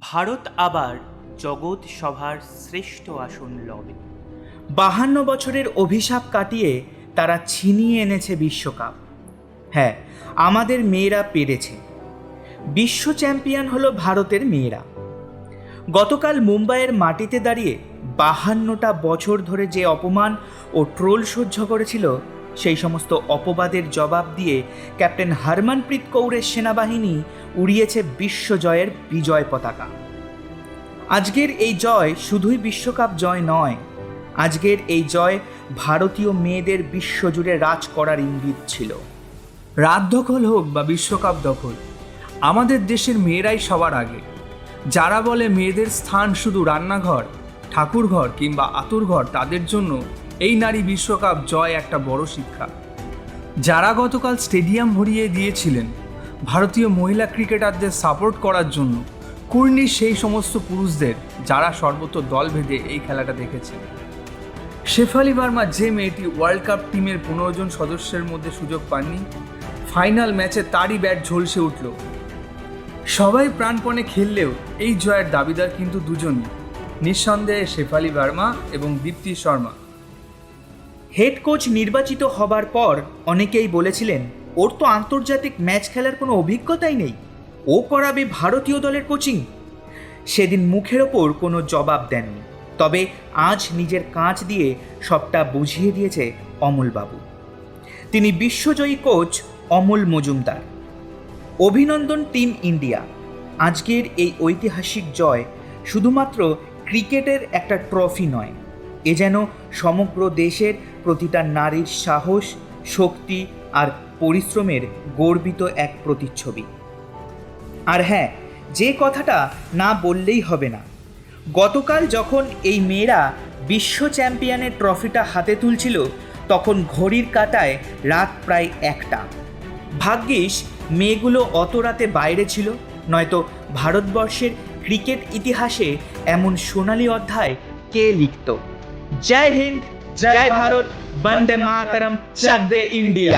ভারত আবার জগৎ সভার শ্রেষ্ঠ আসন লবে। বাহান্ন বছরের অভিশাপ কাটিয়ে তারা ছিনিয়ে এনেছে বিশ্বকাপ। হ্যাঁ আমাদের মেয়েরা পেরেছে। বিশ্ব চ্যাম্পিয়ন হলো ভারতের মেয়েরা। গতকাল মুম্বাইয়ের মাটিতে দাঁড়িয়ে বাহান্নটা বছর ধরে যে অপমান ও ট্রোল সহ্য করেছিল সেই সমস্ত অপবাদের জবাব দিয়ে ক্যাপ্টেন হরমনপ্রীত কৌরের সেনাবাহিনী উড়িয়েছে বিশ্বজয়ের বিজয় পতাকা। আজকের এই জয় শুধুই বিশ্বকাপ জয় নয়, আজকের এই জয় ভারতীয় মেয়েদের বিশ্বজুড়ে রাজ করার ইঙ্গিত ছিল। রাত দখল হোক বা বিশ্বকাপ দখল, আমাদের দেশের মেয়েরাই সবার আগে। যারা বলে মেয়েদের স্থান শুধু রান্নাঘর ঠাকুরঘর কিংবা আতুরঘর তাদের জন্য এই নারী বিশ্বকাপ জয় একটা বড় শিক্ষা। যারা গতকাল স্টেডিয়াম ভরিয়ে দিয়েছিলেন, ভারতীয় মহিলা ক্রিকেটারদের সাপোর্ট করার জন্য, কুর্নি সেই সমস্ত পুরুষদের যারা সর্বত্র দল ভেদে এই খেলাটা দেখেছেন। শেফালি বার্মা যে মেয়েটি ওয়ার্ল্ড কাপ টিমের পনেরো জন সদস্যের মধ্যে সুযোগ পাননি, ফাইনাল ম্যাচে তারই ব্যাট ঝলসে উঠল। সবাই প্রাণপণে খেললেও এই জয়ের দাবিদার কিন্তু দুজনই। নিঃসন্দেহে শেফালি বার্মা এবং দীপ্তি শর্মা। হেড কোচ নির্বাচিত হবার পর অনেকেই বলেছিলেন, ওর তো আন্তর্জাতিক ম্যাচ খেলার কোনো অভিজ্ঞতাই নেই। ও করাবে ভারতীয় দলের কোচিং। সেদিন মুখের ওপর কোনো জবাব দেননি। তবে আজ নিজের কাঁচ দিয়ে সবটা বুঝিয়ে দিয়েছে অমলবাবু। তিনি বিশ্বজয়ী কোচ অমল মজুমদার। অভিনন্দন টিম ইন্ডিয়া। আজকের এই ঐতিহাসিক জয় শুধুমাত্র ক্রিকেটের একটা ট্রফি নয়। এ যেন সমগ্র দেশের প্রতিটা নারীর সাহস, শক্তি আর পরিশ্রমের গর্বিত এক প্রতিচ্ছবি। আর হ্যাঁ যে কথাটা না বললেই হবে না। গতকাল যখন এই মেয়েরা বিশ্ব চ্যাম্পিয়নের ট্রফিটা হাতে তুলছিল, তখন ঘড়ির কাঁটায় রাত প্রায় একটা। ভাগ্যিস মেয়েগুলো অত রাতে বাইরে ছিল, নয়তো ভারতবর্ষের ক্রিকেট ইতিহাসে এমন সোনালী অধ্যায় কে লিখত? জয় হিন্দ, জয় ভারত, বন্দে মাতরম চাক দে ইন্ডিয়া।